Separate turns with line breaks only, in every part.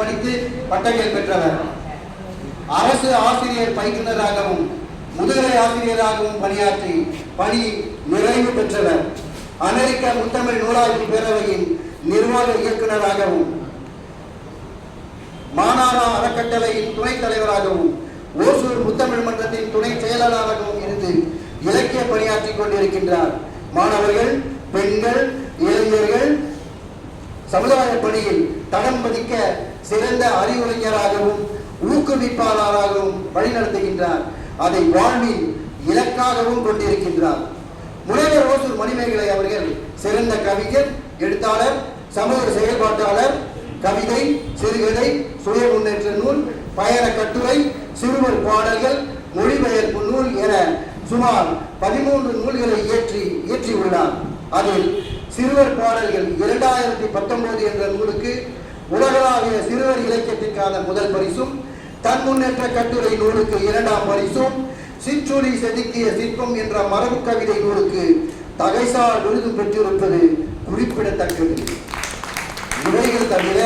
படித்து பட்டங்கள் பெற்றவர். அரசு ஆசிரியர் பயிற்றுனராகவும் முதுகலை ஆசிரியராகவும் பணியாற்றி பணி நிறைவு பெற்றவர். அமெரிக்க முத்தமிழ் நூலாய்வு பேரவையின் நிர்வாக இயக்குநராகவும் மாநாடா அறக்கட்டளையின் துணைத் தலைவராகவும் ஓசூர் முத்தமிழ் மன்றத்தின் துணை செயலாளராகவும் இருந்து இலக்கிய பணியாற்றிக் கொண்டிருக்கின்றார். மாணவர்கள் பெண்கள் இளைஞர்கள் சமுதாய பணியில் தடம் பதிக்க சிறந்த அறிவுரைஞராகவும் ஊக்குவிப்பாளராகவும் வழிநடத்துகின்றார். அதை வாழ்வில் இலக்காகவும் கொண்டிருக்கின்றார். முனைவர் ஓசூர் மணிமேகலை அவர்கள் சிறந்த கவிஞர் எழுத்தாளர் சமூக செயல்பாட்டாளர் கவிதை சிறுகதை சுய முன்னேற்ற நூல் பயண கட்டுரை சிறுவர் பாடல்கள் மொழிபெயர்ப்பு நூல் என சுமார் பதிமூன்று நூல்களை இயற்றி இயற்றியுள்ளார். அதில் சிறுவர் பாடல்கள் இரண்டாயிரத்தி பத்தொன்பது என்ற நூலுக்கு உலகளாவிய சிறுவர் இலக்கியத்திற்கான முதல் பரிசும் தன் முன்னேற்ற கட்டுரை நூலுக்கு இரண்டாம் பரிசும் சிற்றொலி செதுக்கிய சிற்பம் என்ற மரபு கவிதை நூலுக்கு தகைசால் விருது பெற்றிருப்பது குறிப்பிடத்தக்கது. இவைகள் தவிர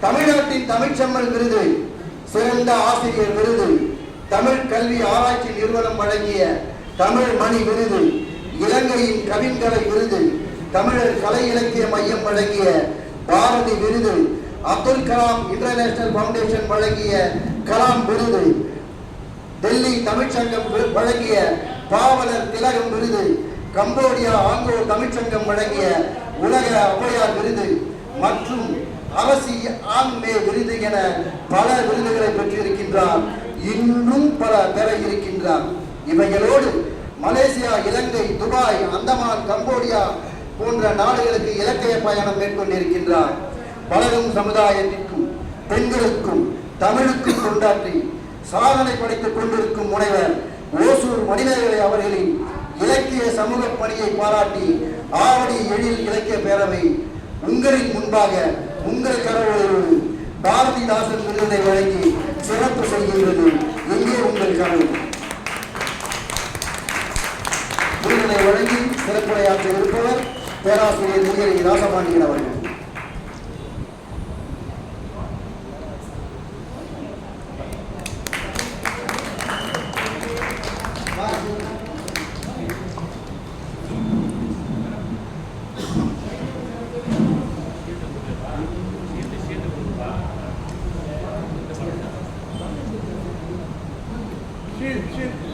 தமிழ்நாட்டின் தமிழ்ச்செம்மல் விருது சிறந்த ஆசிரியர் விருது தமிழ் கல்வி ஆராய்ச்சி நிறுவனம் வழங்கிய தமிழ் மணி விருது இலங்கையின் கவின்கலை விருது தமிழர் கலை இலக்கிய மையம் வழங்கிய பாரதி விருது அப்துல் கலாம் இன்டர்நேஷனல் பவுண்டேஷன் வழங்கிய கலாம் விருது டெல்லி தமிழ்ச்சங்கம் வழங்கிய பாவலர் திலகம் விருது கம்போடியா ஆங்கோ தமிழ்ச்சங்கம் வழங்கிய உலக ஔவையார் விருது மற்றும் அரசி ஆண்மே விருது என பல விருதுகளை பெற்றிருக்கின்றார். இன்னும் பல பெற இருக்கின்றார். இவைகளோடு மலேசியா இலங்கை துபாய் அந்தமான் கம்போடியா போன்ற நாடுகளுக்கு இலக்கிய பயணம் மேற்கொண்டிருக்கின்றார். வளரும் சமுதாயத்திற்கும் பெண்களுக்கும் தமிழுக்கும் கொண்டாற்றி சாதனை படைத்துக் கொண்டிருக்கும் முனைவர் ஓசூர் மணிமேகலை அவர்களின் இலக்கிய சமூக பணியை பாராட்டி ஆவடி எழில் இலக்கிய பேரவை உங்களின் முன்பாக உங்கள் கடவுளோடு பாரதிதாசன் விருதை வழங்கி சிறப்பு செய்கின்றது. எங்கே உங்கள் கடவுள்? விருதினை வழங்கி சிறப்புரையாற்ற இருப்பவர் பேராசிரியர் நீலகிரி ராசபாண்டியன் அவர்கள் Shoot, shoot.